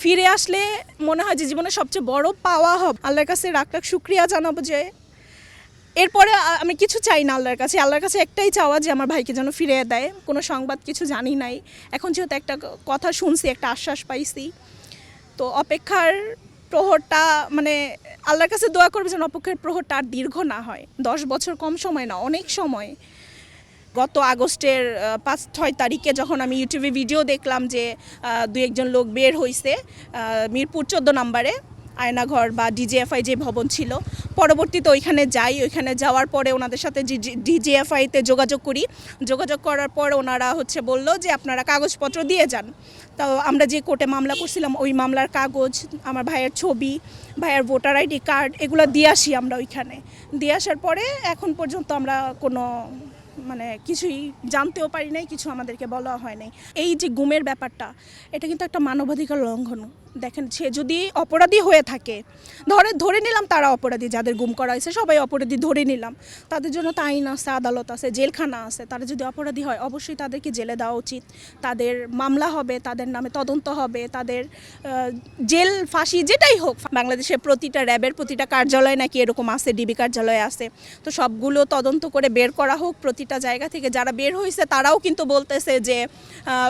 ফিরে আসলে মনে হয় যে জীবনের সবচেয়ে বড় পাওয়া হবে। আল্লাহর কাছে রাখ রাখ শুক্রিয়া জানাব যে এরপরে আমি কিছু চাই না আল্লাহর কাছে। আল্লাহর কাছে একটাই চাওয়া যে আমার ভাইকে যেন ফিরে দেয়। কোনো সংবাদ কিছু জানি নাই। এখন যেহেতু একটা কথা শুনছি, একটা আশ্বাস পাইছি। তো অপেক্ষার প্রহরটা মানে আল্লাহর কাছে দোয়া করবে যেন অপেক্ষার প্রহরটা আর দীর্ঘ না হয়। দশ বছর কম সময় না, অনেক সময়। গত আগস্টের পাঁচ, ছয় তারিখে যখন আমি ইউটিউবে ভিডিও দেখলাম যে দু একজন লোক বের হয়েছে মিরপুর চোদ্দ নম্বরে, আয়নাঘর বা ডিজিএফআই যে ভবন ছিল। পরবর্তীতে ওইখানে যাই, ওইখানে যাওয়ার পরে ওনাদের সাথে ডিজিএফআইতে যোগাযোগ করি। যোগাযোগ করার পর ওনারা হচ্ছে বলল যে, আপনারা কাগজপত্র দিয়ে যান। তো আমরা যে কোর্টে মামলা করছিলাম, ওই মামলার কাগজ, আমার ভাইয়ের ছবি, ভাইয়ের ভোটার আইডি কার্ড, এগুলো দিয়ে আসি আমরা ওইখানে। দিয়ে আসার পরে এখন পর্যন্ত আমরা কোনো মানে কিছুই জানতেও পারি নাই, কিছু আমাদেরকে বলা হয় নাই। এই যে গুমের ব্যাপারটা, এটা কিন্তু একটা মানবাধিকার লঙ্ঘন দেখেন, সে যদি অপরাধী হয়ে থাকে, ধরে ধরে নিলাম তারা অপরাধী, যাদের গুম করা হয়েছে, সবাই অপরাধী, ধরে নিলাম। তাদের জন্য তো আইন আছে, আদালত আছে, জেলখানা আছে। তারা যদি অপরাধী হয়, অবশ্যই তাদেরকে জেলে দেওয়া উচিত। তাদের মামলা হবে, তাদের নামে তদন্ত হবে, তাদের জেল, ফাঁসি, যেটাই হোক, বাংলাদেশের প্রতিটা র্যাবের প্রতিটা কার্যালয় নাকি এরকম আছে, ডিবি কার্যালয় আছে। তো সবগুলো তদন্ত করে বের করা হোক, প্রতিটা জায়গা থেকে যারা বের হয়েছে, তারাও কিন্তু বলতেছে যে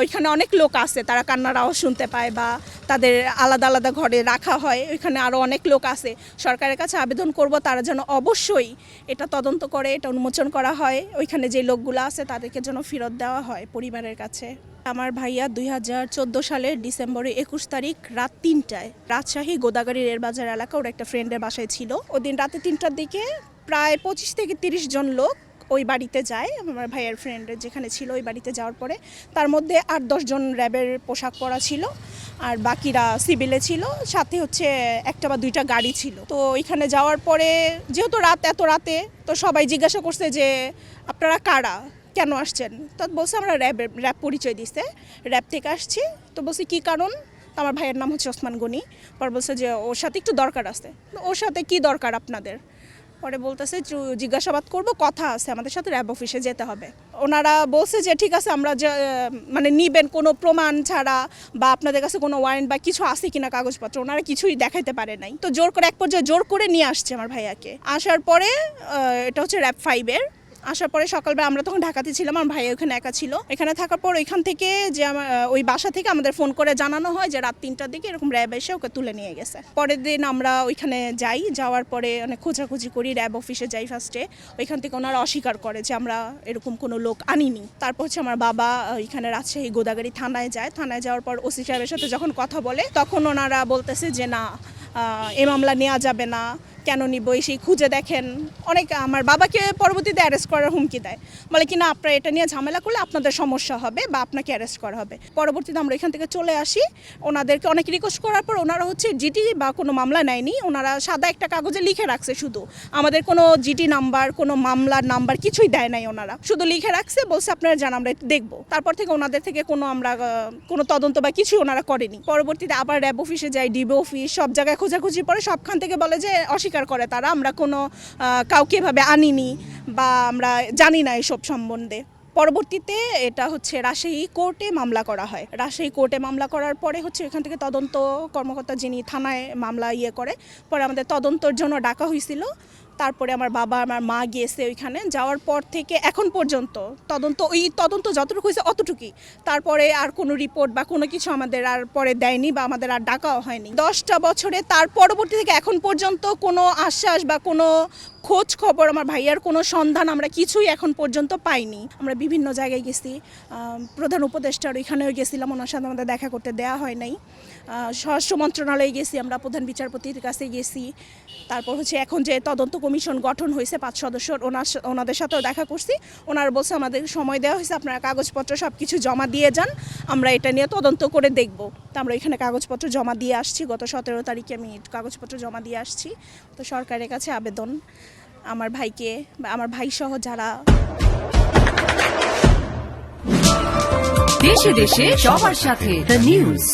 ওইখানে অনেক লোক আছে, তারা কান্নার আওয়াজ শুনতে পায় বা তাদের আলাদা আলাদা ঘরে রাখা হয়। ওইখানে আরও অনেক লোক আছে। সরকারের কাছে আবেদন করব, তারা যেন অবশ্যই এটা তদন্ত করে, এটা উন্মোচন করা হয়। ওইখানে যে লোকগুলো আছে, তাদেরকে যেন ফেরত দেওয়া হয় পরিবারের কাছে। আমার ভাইয়া দুই হাজার চোদ্দ সালের ডিসেম্বরে একুশ তারিখ রাত তিনটায় রাজশাহী গোদাগাড়ি রেলবাজার এলাকা, ওর একটা ফ্রেন্ডের বাসায় ছিল। ওদিন রাতে তিনটার দিকে প্রায় পঁচিশ থেকে তিরিশ জন লোক ওই বাড়িতে যায়। আমার ভাইয়ের ফ্রেন্ডের যেখানে ছিল ওই বাড়িতে যাওয়ার পরে। তার মধ্যে আট দশজন র্যাবের পোশাক পরা ছিল। আর বাকিরা সিভিলে ছিল, সাথে হচ্ছে একটা বা দুইটা গাড়ি ছিল। তো এখানে যাওয়ার পরে, যেহেতু রাত এত রাতে, তো সবাই জিজ্ঞাসা করছে যে, আপনারা কারা? কেন আসছেন? তো বলছে, আমরা র্যাব র্যাব পরিচয় দিছে। র্যাব থেকে আসছি। তো বলছি, কী কারণ? আমার ভাইয়ের নাম হচ্ছে ওসমান গনি। পর বলছে যে, ওর সাথে একটু দরকার আছে। ওর সাথে কি দরকার আপনাদের? পরে বলতেছে জিজ্ঞাসাবাদ করব, কথা আছে, আমাদের সাথে র্যাব অফিসে যেতে হবে। ওনারা বলছে যে, ঠিক আছে, আমরা মানে নিবেন কোনো প্রমাণ ছাড়া বা আপনাদের কাছে কোনো ওয়ারেন্ট বা কিছু আছে কিনা কাগজপত্র, ওনারা কিছুই দেখাইতে পারে নাই। তো জোর করে, এক পর্যায়ে জোর করে নিয়ে আসছে আমার ভাইয়াকে। আসার পরে এটা হচ্ছে র্যাব ফাইভের আসার পরে সকালবেলা আমরা তখন ঢাকাতে ছিলাম, আমার ভাই ওখানে একা ছিল। এখানে থাকার পর ওইখান থেকে যে ওই বাসা থেকে আমাদের ফোন করে জানানো হয় যে রাত তিনটার দিকে এরকম র্যাব এসে ওকে তুলে নিয়ে গেছে। পরের দিন আমরা ওইখানে যাই, যাওয়ার পরে অনেক খোঁজাখুঁজি করি, র্যাব অফিসে যাই ফার্স্টে ওইখান থেকে ওনারা অস্বীকার করে যে আমরা এরকম কোনো লোক আনিনি। তারপর হচ্ছে আমার বাবা ওইখানে রাজশাহী গোদাগাড়ি থানায় যায়। থানায় যাওয়ার পর ওসি সাহেবের সাথে যখন কথা বলে, তখন ওনারা বলতেছে যে না এ মামলা নেওয়া যাবে না। কেন নিব সেই খুঁজে দেখেন। অনেক আমার বাবাকে পরবর্তীতে অ্যারেস্ট করার হুমকি দেয়। বলে কি, না, আপনারা এটা নিয়ে ঝামেলা করলে আপনাদের সমস্যা হবে বা আপনাকে অ্যারেস্ট করা হবে। পরবর্তীতে আমরা এখান থেকে চলে আসি। ওনাদেরকে অনেক রিকোয়েস্ট করার পর ওনারা হচ্ছে জিটি বা কোনো মামলা নেয়নি। ওনারা সাদা একটা কাগজে লিখে রাখছে শুধু। আমাদের কোনো জিটি নাম্বার কোনো মামলার নাম্বার কিছুই দেয় নাই ওনারা। শুধু লিখে রাখছে, বলছে, আপনারা জান আমরা দেখব। তারপর থেকে ওনাদের থেকে কোনো আমরা কোনো তদন্ত বা কিছুই ওনারা করেনি। পরবর্তীতে আবার র্যাব অফিসে যাই ডিবি অফিস সব জায়গায় খোঁজাখুঁজি পরে সবখান থেকে বলে যে, অস্বীকার করে তারা। আমরা কোনো কাউকে এভাবে আনিনি বা আমরা জানি না এসব সম্বন্ধে। পরবর্তীতে এটা হচ্ছে রাজশাহী কোর্টে মামলা করা হয়। রাজশাহী কোর্টে মামলা করার পরে হচ্ছে এখান থেকে তদন্ত কর্মকর্তা যিনি থানায় মামলা ইয়ে করে, পরে আমাদের তদন্তর জন্য ডাকা হয়েছিল। তারপরে আমার বাবা, আমার মা গিয়েছে ওইখানে। যাওয়ার পর থেকে এখন পর্যন্ত তদন্ত, ওই তদন্ত যতটুকু হয়েছে অতটুকুই। তারপরে আর কোনো রিপোর্ট বা কোনো কিছু আমাদের আর পরে দেয়নি বা আমাদের আর ডাকাও হয়নি। দশটা বছরে তার পরবর্তী থেকে এখন পর্যন্ত কোনো আশ্বাস বা কোনো খোঁজ খবর আমার ভাইয়ার কোনো সন্ধান আমরা কিছুই এখন পর্যন্ত পাইনি। আমরা বিভিন্ন জায়গায় গেছি। প্রধান উপদেষ্টার ওইখানেও গেছিলাম। ওনার সাথে আমাদের দেখা করতে দেওয়া হয় নাই। স্বরাষ্ট্র মন্ত্রণালয়ে গেছি আমরা, প্রধান বিচারপতির কাছে গেছি। তারপর হচ্ছে এখন যে তদন্ত কমিশন গঠন হয়েছে পাঁচ সদস্যর ওনার ওনাদের সাথেও দেখা করছি। ওনারা বলছে, আমাদের সময় দেওয়া হয়েছে, আপনারা কাগজপত্র সব কিছু জমা দিয়ে যান। আমরা এটা নিয়ে তদন্ত করে দেখব। তো আমরা এখানে কাগজপত্র জমা দিয়ে আসছি। গত সতেরো তারিখে আমি কাগজপত্র জমা দিয়ে আসছি। তো সরকারের কাছে আবেদন আমার ভাইকে বা আমার ভাই সহ যারা দেশে দেশে সবার সাথে দ্য নিউজ